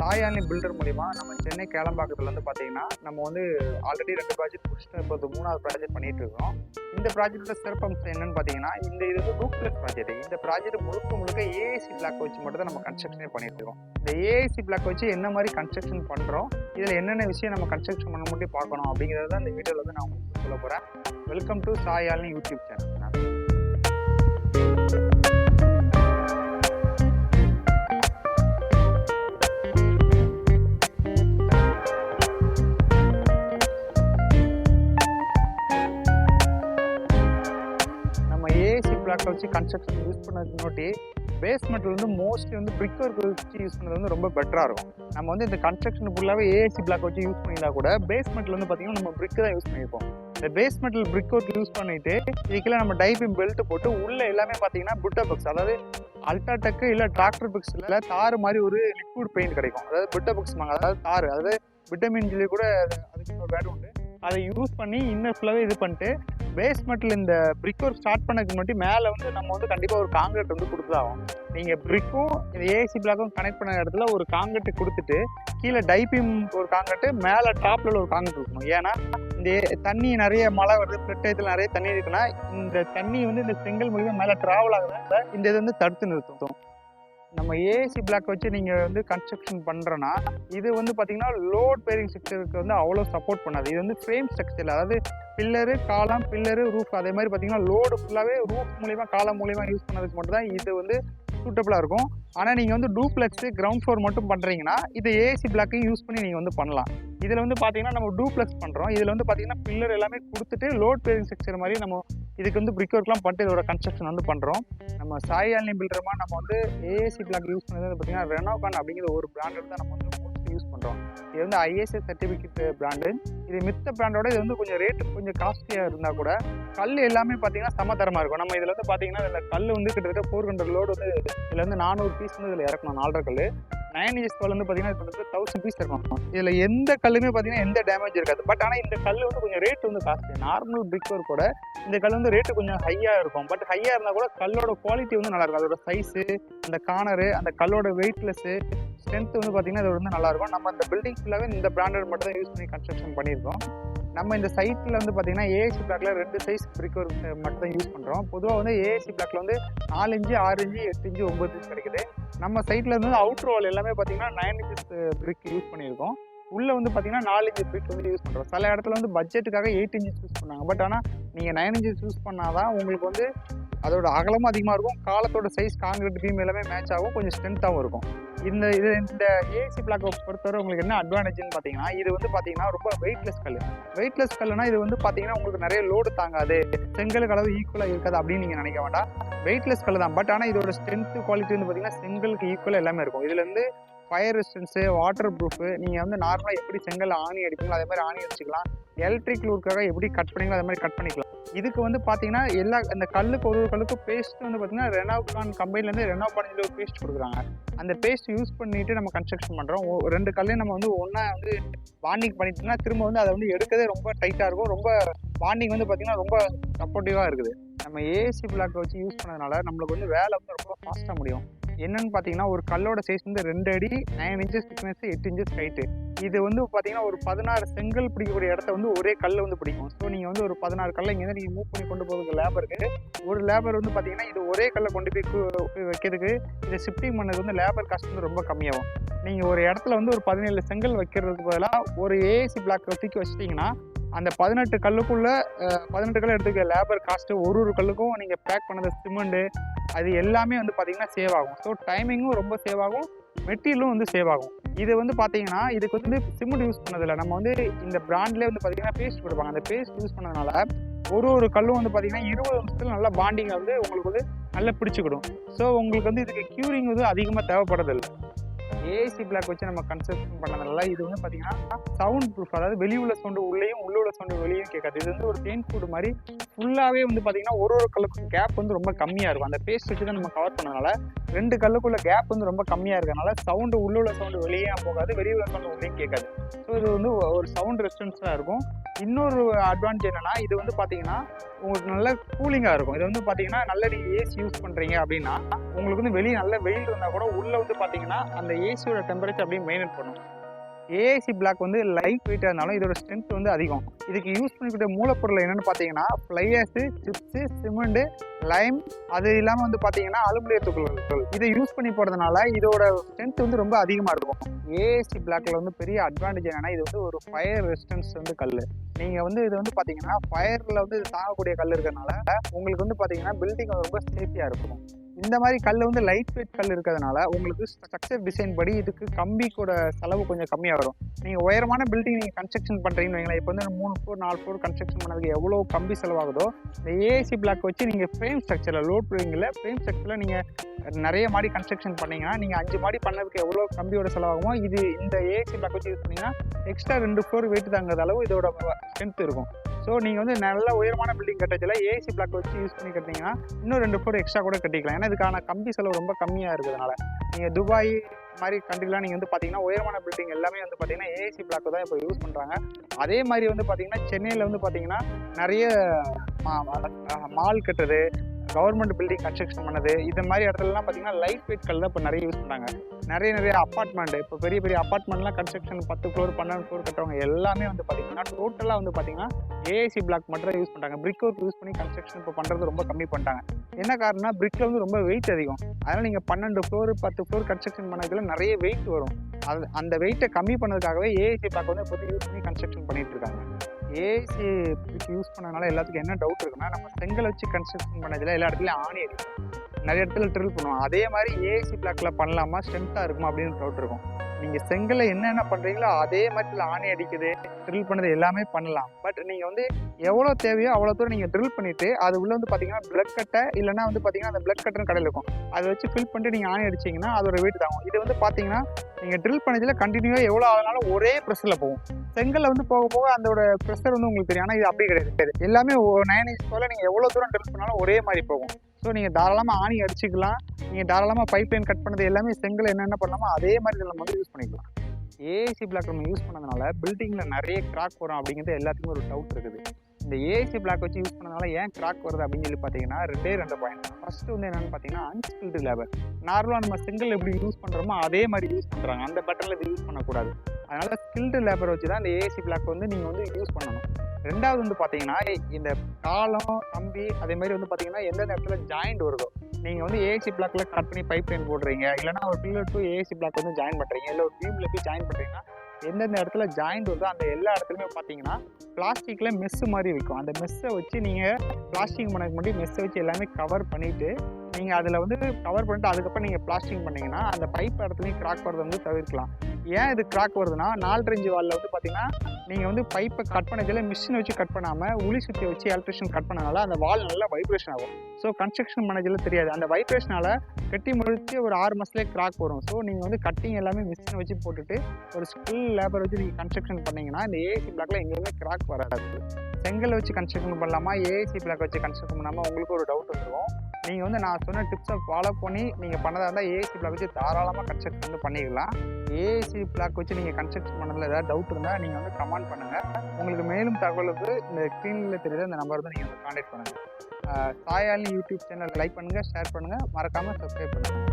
தாயானி filter மூலிமா நம்ம சென்னை கேளம்பாக்கத்துலேருந்து பார்த்தீங்கன்னா நம்ம வந்து ஆல்ரெடி ரெண்டு ப்ராஜெக்ட் முடிச்சுட்டு இப்போ மூணாவது ப்ராஜெக்ட் பண்ணிட்டு இருக்கோம். இந்த ப்ராஜெக்ட்டோட சிறப்பம்சம் என்னன்னு பார்த்தீங்கன்னா இந்த இது வந்து டூப்ளெக்ஸ் ப்ராஜெக்ட் இந்த ப்ராஜெக்ட் முழுக்க முழுக்க ஏஏசி பிளாக் வச்சு மட்டும் தான் நம்ம கன்ஸ்ட்ரக்ஷனே பண்ணிட்டு இருக்கோம். இந்த ஏஏசி பிளாக் வச்சு என்ன மாதிரி கன்ஸ்ட்ரக்ஷன் பண்ணுறோம் இதில் என்னென்ன விஷயம் நம்ம கன்ஸ்ட்ரக்ஷன் பண்ண முடியும் பார்க்கணும் அப்படிங்கிறத தான் இந்த வீடியோவில் வந்து நான் உங்களுக்கு சொல்ல போகிறேன் welcome to Sayalini YouTube channel AC வச்சு கன்ஸ்ட்ரக்ஷன் யூஸ் பண்ணது முன்னாடி பேஸ்மெண்ட்ல வந்து மோஸ்ட்லி வந்து பிரிக் வச்சு யூஸ் பண்ணது வந்து ரொம்ப பெட்டராக இருக்கும். நம்ம வந்து இந்த கன்ஸ்ட்ரக்ஷன் ஃபுல்லாகவே ஏஏசி பிளாக் வச்சு யூஸ் பண்ணியிருந்தா கூட பேஸ்மெண்ட்ல வந்து பார்த்தீங்கன்னா நம்ம பிரிக் தான் யூஸ் பண்ணியிருப்போம். இந்த பேஸ்மெண்ட்டில் பிரிக் ஒர்க் யூஸ் பண்ணிட்டு இதுக்குள்ள நம்ம டைப்பிங் பெல்ட் போட்டு உள்ள எல்லாமே பார்த்தீங்கன்னா புட்டா பக்ஸ் அதாவது அல்ட்ராடெக் இல்லை டிராக்டர் பிக்ஸில் தார் மாதிரி ஒரு லிக்விட் பெயிண்ட் கிடைக்கும். அதாவது புட்டா பக்ஸ் வாங்க அதாவது தார் அதாவது விட்டமின் ஜிலி கூட அதுக்கு ஒரு வேர்டு உண்டு. அதை யூஸ் பண்ணி இன்னர் ஃபுல்லாகவே இது பண்ணிட்டு பேஸ்மெண்ட்டில் இந்த பிரிக் ஒர்க் ஸ்டார்ட் பண்ணதுக்கு முன்னாடி மேலே வந்து நம்ம வந்து கண்டிப்பாக ஒரு காங்கிரட் வந்து கொடுத்தாகும் நீங்கள் பிரிக்கும் இந்த ஏசி பிளாக்கும் கனெக்ட் பண்ண இடத்துல ஒரு காங்கிரீட் கொடுத்துட்டு கீழே டைப்பிங் ஒரு காங்கிரட்டு மேலே டாப்பில் ஒரு காங்கிரட் இருக்கணும் ஏன்னா இந்த ஏ- தண்ணி நிறைய மழை வருது ஃப்ளட் நிறைய தண்ணி இருக்குன்னா இந்த தண்ணி வந்து இந்த செங்கல் மூலியமாக மேலே ட்ராவல் ஆகுறதுனால இந்த இது வந்து தடுத்து நிறுத்தும். நம்ம ஏசி பிளாக் வச்சு நீங்கள் வந்து கன்ஸ்ட்ரக்ஷன் பண்ணுறோன்னா இது வந்து பார்த்தீங்கன்னா லோட் பேரிங் ஸ்ட்ரக்சருக்கு வந்து அவ்வளோ சப்போர்ட் பண்ணாது. இது வந்து ஃப்ரேம் ஸ்ட்ரக்சர் அதாவது பில்லரு காலம் பில்லரு ரூஃப் அதே மாதிரி பார்த்தீங்கன்னா லோடு ஃபுல்லாகவே ரூஃப் மூலியமா காலம் மூலியமா யூஸ் பண்ணதுக்கு மட்டும் தான் இது வந்து சூட்டபுளாக இருக்கும். ஆனால் நீங்கள் வந்து டூப்ளெக்ஸ் கிரவுண்ட் ஃப்ளோர் மட்டும் பண்ணுறீங்கன்னா இது ஏசி பிளாக்கையும் யூஸ் பண்ணி நீங்கள் வந்து பண்ணலாம். இதில் வந்து பார்த்தீங்கன்னா நம்ம டூப்ளெக்ஸ் பண்ணுறோம் இதில் வந்து பார்த்தீங்கன்னா பில்லர் எல்லாமே கொடுத்துட்டு லோட் பேரிங் ஸ்ட்ரக்சர் மாதிரி நம்ம இதுக்கு வந்து பிரிக் ஒர்க்லாம் பண்ணிட்டு இதோட கன்ஸ்ட்ரக்ஷன் வந்து பண்ணுறோம் நம்ம சாய் ஆலினி நம்ம வந்து ஏஏசி பிளாக் யூஸ் பண்ணது பார்த்தீங்கன்னா ரெனோகான் அப்படிங்கிற ஒரு பிராண்ட் தான் நம்ம வந்து யூஸ் பண்ணுறோம் இது வந்து ஐஎஸ்எஸ் சர்டிஃபிகேட் பிராண்டு இது மித்த பிராண்டோட இது வந்து கொஞ்சம் ரேட் கொஞ்சம் காஸ்ட்லியாக இருந்தால் கூட கல் எல்லாமே பார்த்தீங்கன்னா சமதரமாக இருக்கும். நம்ம இதில் வந்து பார்த்தீங்கன்னா இதில் கல் வந்து கிட்டத்தட்ட ஃபோர் ஹண்ட்ரட் லோடு வந்து இதில் வந்து நானூறு பீஸ் வந்து இதில் இறக்கணும் நாலரை கல் நைன் இயர்ஸ் கல் வந்து பார்த்தீங்கன்னா இப்போ தௌசண்ட் பீஸ் இருக்கும் இதில் எந்த கல்லுமே பார்த்தீங்கன்னா எந்த டேமேஜ் இருக்காது. பட் ஆனால் இந்த கல் வந்து கொஞ்சம் ரேட் வந்து காஸ்ட்லி நார்மல் பிரிக் ஒர்க்கோட இந்த கல் வந்து ரேட்டு கொஞ்சம் ஹையாக இருக்கும். பட் ஹையாக இருந்தால் கூட கல்லோட குவாலிட்டி வந்து நல்லாயிருக்கும் அதோட சைஸு அந்த கார்னரு அந்த கல்லோட வெயிட்லெஸ்ஸு ஸ்ட்ரென்த் வந்து பார்த்தீங்கன்னா இது வந்து நல்லாயிருக்கும் நம்ம அந்த பில்டிங் ஃபுல்லாகவே இந்த பிராண்டட் மட்டும் தான் யூஸ் பண்ணி கன்ஸ்ட்ரக்ஷன் பண்ணியிருக்கோம். நம்ம இந்த சைட்டில் வந்து பார்த்தீங்கன்னா ஏஏசி பிளாக்ல ரெண்டு சைஸ் பிரிக் ஒர்க் மட்டும் தான் யூஸ் பண்ணுறோம் பொதுவாக வந்து ஏஎஸ்சி பிளாக்ல வந்து நாலு இன்ச்சு ஆறு இன்ச்சு எட்டு இன்ச்சு ஒம்பது இன்ச்சு கிடைக்குது. நம்ம சைட்டில் வந்து அவுட்ரு வால் எல்லாமே பார்த்தீங்கன்னா நைன் இன்ச்சஸ் பிரிக் யூஸ் பண்ணியிருக்கோம். உள்ளே வந்து பார்த்தீங்கன்னா நாலு இன்ச்சு பிரிக் வந்து யூஸ் பண்ணுறோம் சில இடத்துல வந்து பட்ஜெட்டுக்காக எயிட் இன்ச்சஸ் யூஸ் பண்ணாங்க. பட் ஆனால் நீங்கள் நைன் இன்ச்சஸ் யூஸ் பண்ணாதான் உங்களுக்கு வந்து அதோட அகலமும் அதிகமாக இருக்கும். காலத்தோட சைஸ் காங்கிரீட் பீம் எல்லாமே மேட்ச் ஆகும். கொஞ்சம் ஸ்ட்ரென்த்தாகவும் இருக்கும். இந்த இது இந்த ஏசி பிளாக் பொறுத்தவரை உங்களுக்கு என்ன அட்வான்டேஜ்னு பார்த்தீங்கன்னா இது வந்து பார்த்தீங்கன்னா ரொம்ப வெயிட்லெஸ் கல் வெயிட்லெஸ் கல்லுனா இது வந்து பார்த்தீங்கன்னா உங்களுக்கு நிறைய லோடு தாங்காது. செங்கலுக்கு அளவு ஈக்குவலாக இருக்காது அப்படின்னு நீங்கள் நினைக்க வேண்டாம். வெயிட்லெஸ் கல் தான். பட் ஆனால் இதோட ஸ்ட்ரென்த் குவாலிட்டி வந்து பார்த்தீங்கன்னா செங்கலுக்கு ஈக்குவலாக எல்லாமே இருக்கும். இதுலேருந்து ஃபயர் ரெசிஸ்டன்ஸு வாட்டர் ப்ரூஃபு நீங்கள் வந்து நார்மலாக எப்படி செங்கல் ஆணி அடிப்பீங்களோ அதே மாதிரி ஆணி அடிச்சுக்கலாம். எலக்ட்ரிக் லூர்க்காக எப்படி கட் பண்ணீங்களோ அதே மாதிரி கட் பண்ணிக்கலாம். இதுக்கு வந்து பார்த்தீங்கன்னா எல்லா இந்த கல்லுக்கு ஒரு ஒரு கல்லுக்கு பேஸ்ட் வந்து பார்த்தீங்கன்னா ரெனோகான் கம்பெனிலேருந்து ரெனோகான் ஒரு பேஸ்ட் கொடுக்குறாங்க. அந்த பேஸ்ட் யூஸ் பண்ணிட்டு நம்ம கன்ஸ்ட்ரக்ஷன் பண்ணுறோம் ரெண்டு கல்லையும் நம்ம வந்து ஒன்றா வந்து பாண்டிங் பண்ணிட்டோம்னா திரும்ப வந்து அதை வந்து எடுக்கவே ரொம்ப டைட்டாக இருக்கும். ரொம்ப பாண்டிங் வந்து பார்த்தீங்கன்னா ரொம்ப சப்போர்ட்டிவாக இருக்குது. நம்ம ஏசி பிளாக் வச்சு யூஸ் பண்ணதுனால நம்மளுக்கு வந்து வேலை வந்து ரொம்ப ஃபாஸ்ட்டாக முடியும். என்னன்னு பார்த்தீங்கன்னா ஒரு கல்லோட சைஸ் வந்து ரெண்டு அடி நைன் இன்ச்சஸ் திக்னஸ் எட்டு இன்ச்சஸ் ஹைட்டு இது வந்து பார்த்தீங்கன்னா ஒரு பதினாறு செங்கல் பிடிக்கக்கூடிய இடத்த வந்து ஒரே கல்ல வந்து பிடிக்கும். ஸோ நீங்கள் வந்து ஒரு பதினாறு கல்லை இங்கே நீங்கள் மூவ் பண்ணி கொண்டு போகிறதுக்கு லேபருக்கு ஒரு லேபர் வந்து பார்த்தீங்கன்னா இது ஒரே கல்லை கொண்டு போய் வைக்கிறதுக்கு இதை ஷிஃப்டிங் பண்ணது வந்து லேபர் காஸ்ட் வந்து ரொம்ப கம்மியாகும். நீங்கள் ஒரு இடத்துல வந்து ஒரு பதினேழு செங்கல் வைக்கிறதுக்கு பதிலாக ஒரு ஏசி பிளாக் தூக்கி வச்சிட்டிங்கன்னா அந்த பதினெட்டு கல்லுக்குள்ள பதினெட்டு கல் எடுத்துக்க லேபர் காஸ்ட்டு ஒரு ஒரு கல்லுக்கும் நீங்கள் பேக் பண்ணது சிமெண்ட்டு அது எல்லாமே வந்து பார்த்தீங்கன்னா சேவ் ஆகும். ஸோ டைமிங்கும் ரொம்ப சேவ் ஆகும் மெட்டீரியலும் வந்து சேவ் ஆகும். இது வந்து பார்த்தீங்கன்னா இதுக்கு வந்து சிமெண்ட் யூஸ் பண்ணதில்லை. நம்ம வந்து இந்த பிராண்ட்லேயே வந்து பார்த்தீங்கன்னா பேஸ்ட் கொடுப்பாங்க அந்த பேஸ்ட் யூஸ் பண்ணதுனால ஒரு ஒரு கல்லும் வந்து பார்த்தீங்கன்னா இருபது நிமிஷத்துல நல்லா பாண்டிங் வந்து உங்களுக்கு வந்து நல்லா பிடிச்சிக்கிடும். ஸோ உங்களுக்கு வந்து இதுக்கு க்யூரிங் வந்து அதிகமாக தேவைப்படுறதில்லை. ஏசி பிளாக் வச்சு நம்ம கன்ஸ்ட்ரக்ஷன் பண்ணதுனால இது வந்து பார்த்தீங்கன்னா சவுண்ட் ப்ரூஃப் அதாவது வெளியுள்ள சவுண்டு உள்ளேயும் உள்ள உள்ள சவுண்டு வெளியும் கேட்காது. இது வந்து ஒரு பெயிண்ட் ஃபுட் மாதிரி ஃபுல்லாகவே வந்து பார்த்தீங்கன்னா ஒரு ஒரு கல்லுக்கும் கேப் வந்து ரொம்ப கம்மியாக இருக்கும். அந்த பேஸ்ட் வச்சு தான் நம்ம கவர் பண்ணனால ரெண்டு கல்லுக்குள்ள கேப் வந்து ரொம்ப கம்மியாக இருக்கிறனால சவுண்டு உள்ள உள்ள சவுண்டு வெளியே போகாது வெளியே உள்ள சவுண்டு உள்ளே கேட்காது. ஸோ இது வந்து ஒரு சவுண்ட் ரெசிஸ்டன்ஸாக இருக்கும். இன்னொரு அட்வான்டேஜ் என்னன்னா இது வந்து பார்த்தீங்கன்னா உங்களுக்கு நல்ல கூலிங்காக இருக்கும். இது வந்து பார்த்தீங்கன்னா நல்ல நீங்கள் ஏசி யூஸ் பண்ணுறீங்க அப்படின்னா உங்களுக்கு வந்து வெளியே நல்ல வெயில் இருந்தால் கூட உள்ளே வந்து பார்த்தீங்கன்னா அந்த ஏசியோட டெம்பரேச்சர் அப்படியே மெயின்டைன் பண்ணும் ஏசி பிளாக் வந்து லைட் வெயிட்டாக இருந்தாலும் இதோட ஸ்ட்ரென்த் வந்து அதிகம். இதுக்கு யூஸ் பண்ணிக்கிட்ட மூலப்பொருள் என்னென்னு பார்த்தீங்கன்னா ஃப்ளையர்ஸு சிப்ஸு சிமெண்ட்டு லைம் அது இல்லாமல் வந்து பார்த்தீங்கன்னா அலுமினிய துகள்கள். இதை யூஸ் பண்ணி போகிறதுனால இதோட ஸ்ட்ரென்த் வந்து ரொம்ப அதிகமாக இருக்கும். ஏஏசி பிளாக்ல வந்து பெரிய அட்வான்டேஜ் என்னன்னா இது வந்து ஒரு ஃபயர் ரெசிஸ்டன்ஸ் வந்து கல் நீங்கள் வந்து இது வந்து பார்த்தீங்கன்னா ஃபயரில் வந்து தாங்கக்கூடிய கல் இருக்கிறதுனால உங்களுக்கு வந்து பார்த்தீங்கன்னா பில்டிங் ரொம்ப சேஃப்டியாக இருக்கும். இந்த மாதிரி கல் வந்து லைட் வெயிட் கல் இருக்கிறதுனால உங்களுக்கு ஸ்ட்ரக்சர் டிசைன் படி இதுக்கு கம்பி கூட செலவு கொஞ்சம் கம்மியாக வரும். நீங்கள் உயரமான பில்டிங் நீங்கள் கன்ஸ்ட்ரக்ஷன் பண்ணுறீங்கன்னு வைங்களேன். இப்போ வந்து மூணு ஃபோர் நாலு ஃபோர் கன்ஸ்ட்ரக்ஷன் பண்ணதுக்கு எவ்வளோ கம்பி செலவாகுதோ இந்த ஏசி பிளாக் வச்சு நீங்கள் ஃப்ரேம் ஸ்ட்ரக்சரில் லோட் பண்ணுவீங்கள ஃப்ரேம் ஸ்ட்ரக்சரில் நீங்கள் நிறைய மாடி கன்ஸ்ட்ரக்ஷன் பண்ணீங்கன்னா நீங்கள் அஞ்சு மாடி பண்ணதுக்கு எவ்வளோ கம்பியோட செலவாகுமோ இது இந்த ஏசி பிளாக் வச்சு யூஸ் பண்ணிங்கன்னா எக்ஸ்ட்ரா ரெண்டு ஃப்ளோர் வெயிட் தாங்கிறது அளவு இதோட ஸ்ட்ரென்த் இருக்கும். ஸோ நீங்கள் வந்து நல்ல உயரமான பில்டிங் கட்டச்சில் ஏசி பிளாக் வச்சு யூஸ் பண்ணி கட்டிங்கன்னா இன்னும் ரெண்டு ஃபோர் எக்ஸ்ட்ரா கூட கட்டிக்கலாம். ஏன்னா இதுக்கான கம்பி செலவு ரொம்ப கம்மியாக இருக்கிறதுனால. நீங்கள் துபாய் மாதிரி கண்ட்ரிலாம் நீங்கள் வந்து பார்த்தீங்கன்னா உயரமான பில்டிங் எல்லாமே வந்து பார்த்தீங்கன்னா ஏசி பிளாக் தான் இப்போ யூஸ் பண்ணுறாங்க அதே மாதிரி வந்து பார்த்தீங்கன்னா சென்னையில் வந்து பார்த்தீங்கன்னா நிறைய மால் கட்டுறது கவர்மெண்ட் பில்டிங் கன்ஸ்ட்ரக்ஷன் பண்ணது. இந்த மாதிரி இடத்துலலாம் பார்த்தீங்கன்னா லைட் வெயிட் கல் தான் இப்போ நிறைய யூஸ் பண்ணுறாங்க நிறைய நிறைய அப்பார்ட்மெண்ட் இப்போ பெரிய பெரிய அப்பார்ட்மெண்ட்லாம் கன்ஸ்ட்ரக்ஷன் பத்து ஃப்ளோர் பன்னெண்டு ஃப்ளோர் கட்டுறவங்க எல்லாமே வந்து பார்த்தீங்கன்னா டோட்டலாக வந்து பார்த்தீங்கன்னா ஏசி பிளாக் மட்டும் தான் யூஸ் பண்ணுறாங்க பிரிக் ஒர்க் யூஸ் பண்ணி கன்ஸ்ட்ரக்ஷன் இப்போ பண்ணுறது ரொம்ப கம்மி பண்ணிட்டாங்க. என்ன காரணம்னா பிரிக்கில் வந்து ரொம்ப வெயிட் அதிகம். அதனால் நீங்கள் பன்னெண்டு ஃப்ளோர் பத்து ஃப்ளோர் கன்ஸ்ட்ரக்ஷன் பண்ணதுல நிறைய வெயிட் வரும். அது அந்த வெயிட்டை கம்மி பண்ணதுக்காகவே ஏஏசி பிளாக் வந்து இப்போ யூஸ் பண்ணி கன்ஸ்ட்ரக்ஷன் பண்ணிட்டு இருக்காங்க. ஏசி யூஸ் பண்ணனால எல்லாத்துக்கும் என்ன டவுட் இருக்குன்னா நம்ம செங்கல் வச்சு கன்ஸ்ட்ரக்ஷன் பண்ணதில் எல்லா இடத்துலையும் ஆணி அடிக்கும் நிறைய இடத்துல ட்ரில் பண்ணுவோம். அதே மாதிரி ஏசி பிளாக்ல பண்ணலாமா? ஸ்ட்ரென்த்தாக இருக்குமா? அப்படின்னு டவுட் இருக்கும். நீங்கள் செங்கலை என்னென்ன பண்ணுறீங்களோ அதே மாதிரி ஆணி அடிக்குது ட்ரில் பண்ணது எல்லாமே பண்ணலாம். பட் நீங்கள் வந்து எவ்வளோ தேவையோ அவ்வளோ தூரம் நீங்கள் ட்ரில் பண்ணிவிட்டு அது உள்ளே வந்து பார்த்தீங்கன்னா பிளட் கட்டை இல்லைனா வந்து பார்த்தீங்கன்னா அந்த பிளட் கட்டுன்னு கடையில் இருக்கும். அதை வச்சு ஃபில் பண்ணிட்டு நீங்கள் ஆணி அடிச்சிங்கன்னா அதோட வெயிட் தாகும் இது வந்து பார்த்தீங்கன்னா நீங்கள் ட்ரில் பண்ணதில் கண்டினியூவாக எவ்வளோ ஆனாலும் ஒரே ப்ரெஷரில் போகும். செங்கல்ல வந்து போக போக அதோட ப்ரெஷர் வந்து உங்களுக்கு தெரியும். ஆனால் இது அப்படி கிடையாது. எல்லாமே நைன் இன்ச் போல் நீங்கள் எவ்வளோ தூரம் ட்ரில் பண்ணாலும் ஒரே மாதிரி போகும். ஸோ நீங்கள் தாராளமாக ஆணி அடிச்சுக்கலாம். நீங்கள் தாராளமாக பைப் லைன் கட் பண்ணது எல்லாமே செங்கல் என்னென்ன பண்ணலாமோ அதே மாதிரி நம்ம வந்து யூஸ் பண்ணிக்கலாம். ஏசி பிளாக் நம்ம யூஸ் பண்ணதுனால பில்டிங்கில் நிறைய கிராக் வரும் அப்படிங்கிறது எல்லாத்துக்குமே ஒரு டவுட் இருக்குது. இந்த ஏசி பிளாக் வச்சு யூஸ் பண்ணதுனால ஏன் கிராக் வருது அப்படின்னு சொல்லி பார்த்தீங்கன்னா ரெண்டே ரெண்டு பாயிண்ட் ஃபர்ஸ்ட் வந்து என்னென்னு பார்த்தீங்கன்னா அன்ஸ்கில்டு லேபர் நார்மலாக நம்ம செங்கல் எப்படி யூஸ் பண்ணுறோமோ அதே மாதிரி யூஸ் பண்ணுறாங்க அந்த பட்டனில் இது யூஸ் பண்ணக்கூடாது. அதனால் ஸ்கில்டு லேபர் வச்சு தான் இந்த ஏசி பிளாக் வந்து நீங்கள் வந்து யூஸ் பண்ணணும். ரெண்டாவது வந்து பார்த்தீங்கன்னா இந்த காலம் கம்பி அதே மாதிரி வந்து பார்த்தீங்கன்னா எந்தெந்த இடத்துல ஜாயிண்ட் வருதோ. நீங்கள் வந்து ஏசி பிளாக்ல கட் பண்ணி பைப் லைன் போடுறீங்க. இல்லைனா ஒரு பில்லர் டூ ஏசி பிளாக் வந்து ஜாயின் பண்ணுறீங்க இல்லை ஒரு டியூப்ல போய் ஜாயின் பண்ணுறீங்கன்னா எந்தெந்த இடத்துல ஜாயிண்ட் வருதோ அந்த எல்லா இடத்துலையுமே பார்த்தீங்கன்னா பிளாஸ்டிக்கில் மெஸ்ஸு மாதிரி இருக்கும். அந்த மெஸ்ஸை வச்சு நீங்கள் பிளாஸ்டிக் பண்ணக்கு முன்னாடி மெஸ்ஸை வச்சு எல்லாமே கவர் பண்ணிவிட்டு நீங்கள் அதில் வந்து கவர் பண்ணிட்டு அதுக்கப்புறம் நீங்கள் பிளாஸ்டிக் பண்ணீங்கன்னா அந்த பைப் இடத்துலையும் கிராக் வரதை வந்து தவிர்க்கலாம். ஏன் இது கிராக் வருதுன்னா நாலு வாலில் வந்து பார்த்தீங்கன்னா நீங்கள் வந்து பைப்பை கட் பண்ணதில் மிஷினை வச்சு கட் பண்ணாமல் உளி சுற்றி வச்சு எலக்ட்ரிஷியன் கட் பண்ணனால அந்த வால் நல்லா வைப்ரேஷன் ஆகும். ஸோ கன்ஸ்ட்ரக்ஷன் பண்ணதில் தெரியாது. அந்த வைப்ரேஷனால் கட்டி முடிச்சு ஒரு ஆறு மாதத்துலேயே கிராக் வரும். ஸோ நீங்கள் வந்து கட்டிங் எல்லாமே மிஷினை வச்சு போட்டுட்டு ஒரு ஸ்கில் லேபர் வச்சு நீங்கள் கன்ஸ்ட்ரக்ஷன் பண்ணீங்கன்னா இந்த ஏசி பிளாக்ல எங்கேயுமே கிராக் வராது. செங்கல் வச்சு கன்ஸ்ட்ரக்ஷன் பண்ணலாமா? ஏசி பிளாக் வச்சு கன்ஸ்ட்ரக்ஷன் பண்ணாமல் உங்களுக்கு ஒரு டவுட் வந்துடும் நீங்கள் வந்து நான் சொன்ன டிப்ஸை ஃபாலோ பண்ணி நீங்கள் பண்ணதாக இருந்தால் ஏசி பிளாக் வச்சு தாராளமாக கன்ஸ்ட்ரக்ஷன் வந்து பண்ணிக்கலாம் ஏசி பிளாக் வச்சு நீங்கள் கன்ஸ்ட்ரக்ஷன் பண்ணதில் ஏதாவது டவுட் இருந்தால் நீங்கள் வந்து கமெண்ட் பண்ணுங்கள் உங்களுக்கு மேலும் தகவலுக்கு இந்த ஸ்க்ரீனில் தெரியுது இந்த நம்பர் தான் நீங்கள் வந்து காண்டாக்ட் பண்ணுங்கள் சாயாலினி யூடியூப் சேனல் லைக் பண்ணுங்கள் ஷேர் பண்ணுங்கள் மறக்காமல் சப்ஸ்கிரைப் பண்ணுங்கள்